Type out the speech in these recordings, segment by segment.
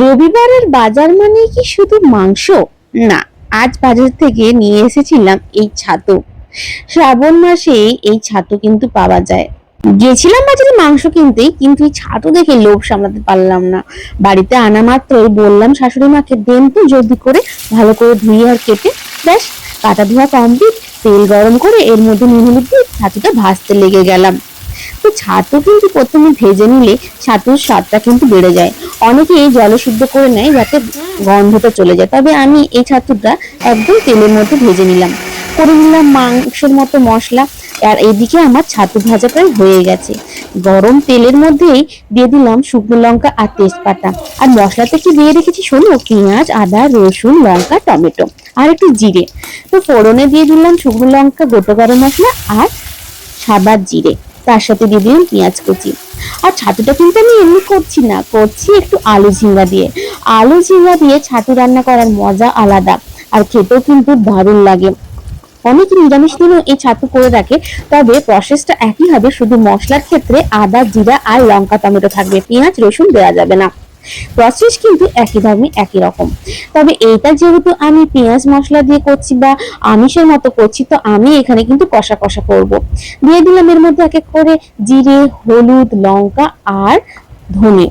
রবিবারের বাজার মানে কি শুধু মাংস? না, আজ বাজার থেকে নিয়ে এসেছিলাম এই ছাতু। শ্রাবণ মাসে এই ছাতু কিন্তু পাওয়া যায়। গেছিলাম বাজারে মাংস কিনতে, কিন্তু এই ছাতু দেখে লোভ সামলাতে পারলাম না। বাড়িতে আনা মাত্রই বললাম, শাশুড়ি মাকে দেন তো জলদি করে, ভালো করে ধুয়ে আর কেটে, ব্যাস, কাটা ধোয়া কমপ্লিট তেল গরম করে এর মধ্যে নুন দিয়ে ছাতুটা ভাজতে লেগে গেলাম। তো ছাতু কিন্তু প্রথমে ভেজে নিলে ছাতুর স্বাদটা কিন্তু বেড়ে যায়। অনেকে জলে সিদ্ধ করে নেয় যাতে গন্ধটা চলে যায়। তবে আমি এই ছাতুটা একদম তেলের মধ্যে ভেজে নিলাম। করে নিলাম মাংসের মতো মশলা আর এদিকে আমার ছাতু ভাজা প্রায় হয়ে গেছে। গরম তেলের মধ্যেই দিয়ে দিলাম শুকনো লঙ্কা আর তেজপাতা। আর মশলাতে কি দিয়ে রেখেছি শোনো? পেঁয়াজ, আদা, রসুন, লঙ্কা, টমেটো আর একটু জিরে। তো ফোড়নে দিয়ে দিলাম শুকনো লঙ্কা, গোটা গরম মশলা আর সাদা জিরে। তার সাথে দিয়ে দিলাম পেঁয়াজ কুচি। আর ছাতুটা কিন্তু আমি এমনি করছি না, করছি একটু আলু ঝিঙ্গা দিয়ে। আলু ঝিঙ্গা দিয়ে ছাতু রান্না করার মজা আলাদা, আর খেতেও কিন্তু দারুণ লাগে। অনেক নিরামিষ দিনও এই ছাতু করে রাখে, তবে প্রসেসটা একই হবে শুধু মশলার ক্ষেত্রে আদা, জিরা আর লঙ্কা টমেটো থাকবে। পেঁয়াজ, রসুন দেওয়া যাবে না। প্রসেস কিন্তু একই ধর্মে একই রকম। তবে এইটা যেহেতু আমি পেঁয়াজ মশলা দিয়ে করছি বা আমিষের মতো করছি, তো আমি এখানে কিন্তু কষা কষা করব। দিয়ে দিলাম এর মধ্যে এক এক করে জিরে, হলুদ, লঙ্কা আর ধনে।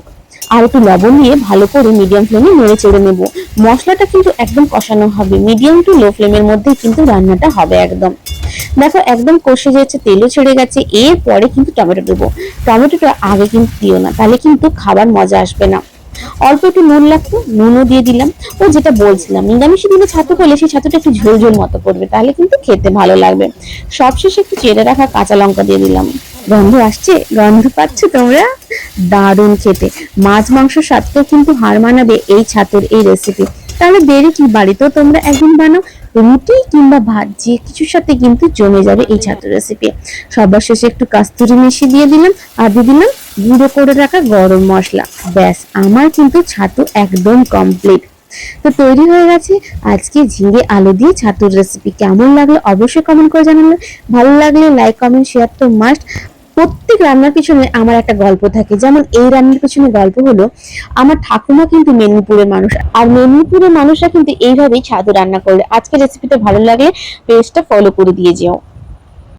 আর একটু লবণ দিয়ে ভালো করে মিডিয়াম ফ্লেমে নেড়ে চেড়ে নেব। মশলাটা কিন্তু একদম কষানো হবে। মিডিয়াম টু লো ফ্লেমের মধ্যে কিন্তু রান্নাটা হবে একদম। দেখো একদম কষে যাচ্ছে, তেলও ছেড়ে গেছে। এরপরে কিন্তু টমেটো দেবো। টমেটোটা আগে কিন্তু দিও না, তাহলে কিন্তু খাবার মজা আসবে না। অল্প একটু নুন লাগতো, নুনও দিয়ে দিলাম। ও যেটা বলছিলাম, নিরামিষ দিনে ছাতু করলে সেই ছাতুটা একটু ঝোল ঝোল মতো করবে, তাহলে কিন্তু খেতে ভালো লাগবে। সবশেষে একটু চেড়ে রাখা কাঁচা লঙ্কা দিয়ে দিলাম। গন্ধ আসছে? গন্ধ পাচ্ছ তোমরা? দারুণ খেতে। মাছ মাংস স্বাদকেও কিন্তু হার মানাবে এই ছাতুর এই রেসিপি তাহলে দেরি কি বাড়িতেও তোমরা একদিন বানাও রুটি কিংবা ভাত, যে কিছুর সাথে কিন্তু জমে যাবে এই ছাতুর রেসিপি সবার শেষে একটু কাস্তুরি মিশিয়ে দিয়ে দিলাম, আর দিয়ে দিলাম গুঁড়ো করে রাখা গরম মশলা। ব্যাস, আমার কিন্তু ছাতু একদম কমপ্লিট তো তৈরি হয়ে গেছে। আজকে ঝিঙে আলু দিয়ে ছাতুর রেসিপি কেমন লাগল অবশ্যই কমেন্ট করে জানাবেন ভালো লাগলে লাইক কমেন্ট শেয়ার তো মাস্ট প্রত্যেক রান্নার পিছনে আমার একটা গল্প থাকে। যেমন এই রান্নার পিছনে গল্প হলো, আমার ঠাকুমা কিন্তু মেদিনীপুরের মানুষ, আর মেদিনীপুরের মানুষরা কিন্তু এইভাবেই ছাদু রান্না করলে। আজকে রেসিপিটা ভালো লাগে পেজটা ফলো করে দিয়ে যেও।